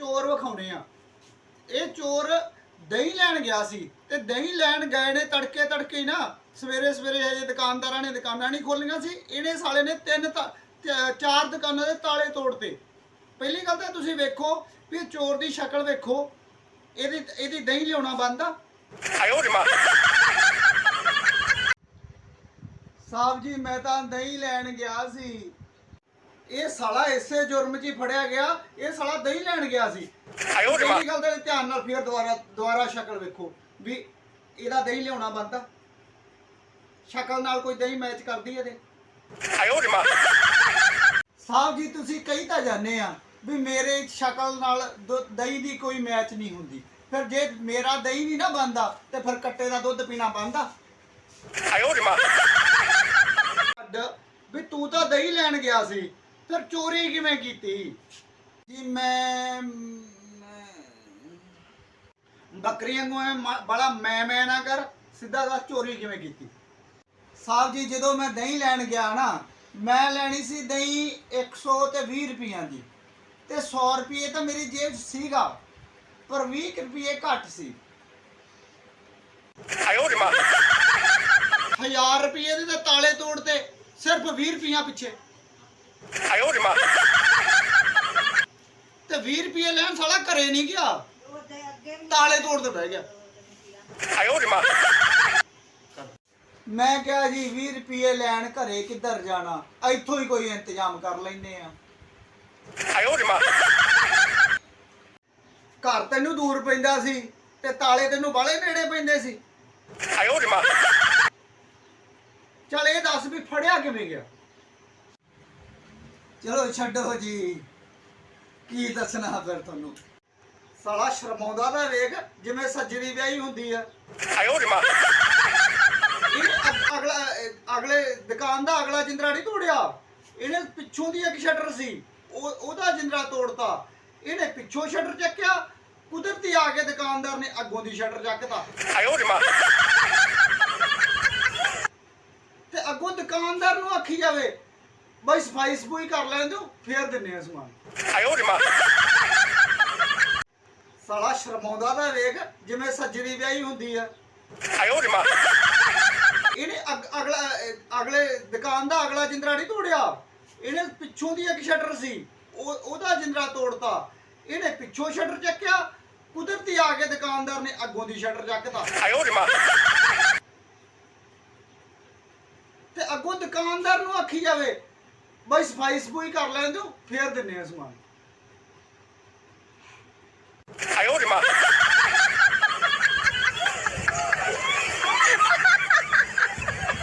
ਚੋਰ ਵਿਖਾਉਣੇ ਆ। ਇਹ ਚੋਰ ਦਹੀਂ ਲੈਣ ਗਿਆ ਸੀ ਤੇ ਦਹੀਂ ਲੈਣ ਗਏ ਨੇ ਤੜਕੇ ਤੜਕੇ ਨਾ। ਸਵੇਰੇ ਸਵੇਰੇ ਹਜੇ ਦੁਕਾਨਦਾਰਾਂ ਨੇ ਦੁਕਾਨਾਂ ਨਹੀਂ ਖੋਲੀਆਂ ਸੀ। ਇਹਨੇ ਸਾਲੇ ਨੇ ਤਿੰਨ ਚਾਰ ਦੁਕਾਨਾਂ ਦੇ ਤਾਲੇ ਤੋੜਤੇ। ਪਹਿਲੀ ਗੱਲ ਤਾਂ ਤੁਸੀਂ ਵੇਖੋ ਵੀ ਚੋਰ ਦੀ ਸ਼ਕਲ ਵੇਖੋ। ਇਹਦੀ ਇਹਦੀ ਦਹੀਂ ਲਿਆਉਣਾ ਬੰਦ ਆ। ਆਇਓ ਜਮਾ। ਸਾਹਿਬ ਜੀ ਮੈਂ ਤਾਂ ਦਹੀਂ ਲੈਣ ਗਿਆ ਸੀ। ਇਹ ਸਾਲਾ ਇਸੇ ਜੁਰਮ 'ਚ ਹੀ ਫੜਿਆ ਗਿਆ ਇਹ ਸਾਲਾ ਦਹੀਂ ਲੈਣ ਗਿਆ ਸੀ। ਇਹ ਗੱਲ ਦੇ ਧਿਆਨ ਨਾਲ ਫੇਰ ਦੁਬਾਰਾ ਦੁਬਾਰਾ ਸ਼ਕਲ ਵੇਖੋ ਵੀ ਇਹਦਾ ਦਹੀਂ ਲਿਆਉਣਾ ਬੰਦਾ ਸ਼ਕਲ ਨਾਲ ਕੋਈ ਦਹੀਂ ਮੈਚ ਕਰਦੀ ਇਹਦੇ। ਸਾਹਿਬ ਜੀ ਤੁਸੀਂ ਕਹੀ ਤਾਂ ਜਾਣੇ ਆ ਵੀ ਮੇਰੇ ਸ਼ਕਲ ਨਾਲ ਦੁ- ਦਹੀਂ ਦੀ ਕੋਈ ਮੈਚ ਨਹੀਂ ਹੁੰਦੀ। ਫਿਰ ਜੇ ਮੇਰਾ ਦਹੀਂ ਨਹੀਂ ਨਾ ਬੰਦਾ ਤੇ ਫਿਰ ਕੱਟੇ ਦਾ ਦੁੱਧ ਪੀਣਾ ਬੰਦਾ ਵੀ ਤੂੰ ਤਾਂ ਦਹੀਂ ਲੈਣ ਗਿਆ ਸੀ। ਫਿਰ ਚੋਰੀ ਕਿਵੇਂ ਕੀਤੀ? ਜੀ ਮੈਂ ਬੱਕਰੀਆਂ ਨੂੰ ਬੜਾ ਮੈਂ ਮੈਂ ਨਾ ਕਰ ਸਿੱਧਾ ਦਾ ਚੋਰੀ ਕਿਵੇਂ ਕੀਤੀ? ਸਾਹਿਬ ਜੀ ਜਦੋਂ ਮੈਂ ਦਹੀਂ ਲੈਣ ਗਿਆ ਨਾ ਮੈਂ ਲੈਣੀ ਸੀ ਦਹੀਂ 120 ਰੁਪਈਆਂ ਦੀ ਤੇ 100 ਰੁਪਏ ਤਾਂ ਮੇਰੀ ਜੇਬ ਸੀਗਾ ਪਰ 20 ਰੁਪਏ ਘੱਟ ਸੀ। ਹਜ਼ਾਰ ਜਮਾ। ਰੁਪਏ ਦੇ ਤਾਂ ਤਾਲੇ ਤੋੜਤੇ ਸਿਰਫ 20 ਰੁਪਈਆ ਪਿੱਛੇ। ਆਇਓ ਜਮਾ ਤੇ 20 ਰੁਪਏ ਲੈਣ ਸਾਲਾ ਘਰੇ ਨਹੀਂ ਗਿਆ। ਤਾਲੇ ਤੋੜ ਤੇ ਬਹਿ ਗਿਆ। ਆਇਓ ਜਮਾ ਮੈਂ। ਕਿਹਾ ਜੀ 20 ਰੁਪਏ ਲੈਣ ਘਰੇ ਕਿੱਧਰ ਜਾਣਾ? ਇੱਥੋਂ ਹੀ ਕੋਈ ਇੰਤਜ਼ਾਮ ਕਰ ਲੈਨੇ ਆ। ਆਇਓ ਜਮਾ ਘਰ ਤੈਨੂੰ ਦੂਰ ਪੈਂਦਾ ਸੀ ਤੇ ਤਾਲੇ ਤੈਨੂੰ ਬਾਲੇ ਨੇੜੇ ਪੈਂਦੇ ਸੀ। ਆਇਓ ਜਮਾ ਚਲ ਇਹ ਦੱਸ ਵੀ ਫੜਿਆ ਕਿਵੇਂ ਗਿਆ? ਚਲੋ ਛੱਡੋ ਜੀ। ਕੀ ਦੱਸਣਾ ਫਿਰ ਤੁਹਾਨੂੰ? ਸਾਲਾ ਸ਼ਰਮਾਉਂਦਾ ਦਾ ਵੇਖ ਜਿਵੇਂ ਸੱਜਰੀ ਵਿਆਹੀ ਹੁੰਦੀ ਆ। ਆਇਓ ਜਮਾ ਅਗਲਾ ਅਗਲੇ ਦੁਕਾਨ ਦਾ ਅਗਲਾ ਜਿੰਦਰਾ ਨਹੀਂ ਤੋੜਿਆ? ਇਹਨੇ ਪਿੱਛੋਂ ਦੀ ਇੱਕ ਸ਼ਟਰ ਸੀ। ਉਹ ਉਹਦਾ ਜਿੰਦਰਾ ਤੋੜਤਾ। ਇਹਨੇ ਪਿੱਛੋਂ ਸ਼ਟਰ ਚੱਕਿਆ। ਕੁਦਰਤੀ ਆ ਕੇ ਦੁਕਾਨਦਾਰ ਨੇ ਅੱਗੋਂ ਦੀ ਸ਼ਟਰ ਚੱਕਤਾ। ਆਇਓ ਜਮਾ ਤੇ ਅੱਗੋਂ ਦੁਕਾਨਦਾਰ ਨੂੰ ਆਖੀ ਜਾਵੇ ਬਾਈ ਸਫ਼ਾਈ ਸਫੂਈ ਕਰ ਲੈਣ ਦਿਓ ਫੇਰ ਦਿੰਨੇ ਆ ਸਮਾਨ। ਆਇਓ ਰਿਮਾ ਸਾਲਾ ਸ਼ਰਮਾਉਂਦਾ ਦਾ ਵੇਖ ਜਿਵੇਂ ਸੱਜਰੀ ਵਿਆਹੀ ਹੁੰਦੀ ਆ। ਆਇਓ ਰਿਮਾ ਇਹਨੇ ਅਗਲਾ ਅਗਲੇ ਦੁਕਾਨ ਦਾ ਅਗਲਾ ਜਿੰਦਰਾ ਨਹੀਂ ਤੋੜਿਆ। ਇਹਨੇ ਪਿੱਛੋਂ ਦੀ ਇੱਕ ਸ਼ਟਰ ਸੀ ਉਹ ਉਹਦਾ ਜਿੰਦਰਾ ਤੋੜਤਾ। ਇਹਨੇ ਪਿੱਛੋਂ ਸ਼ਟਰ ਚੱਕਿਆ ਕੁਦਰਤੀ ਆ ਕੇ ਦੁਕਾਨਦਾਰ ਨੇ ਅੱਗੋਂ ਦੀ ਸ਼ਟਰ ਚੱਕਤਾ। ਆਇਓ ਰਿਮਾ ਤੇ ਅੱਗੋਂ ਦੁਕਾਨਦਾਰ ਨੂੰ ਆਖੀ ਜਾਵੇ ਬਾਈ ਸਫ਼ਾਈ ਸਫੂਈ ਕਰ ਲੈਣ ਦਿਓ, ਫੇਰ ਦਿੰਨੇ ਆ ਸਮਾਨ 哎呦我的妈！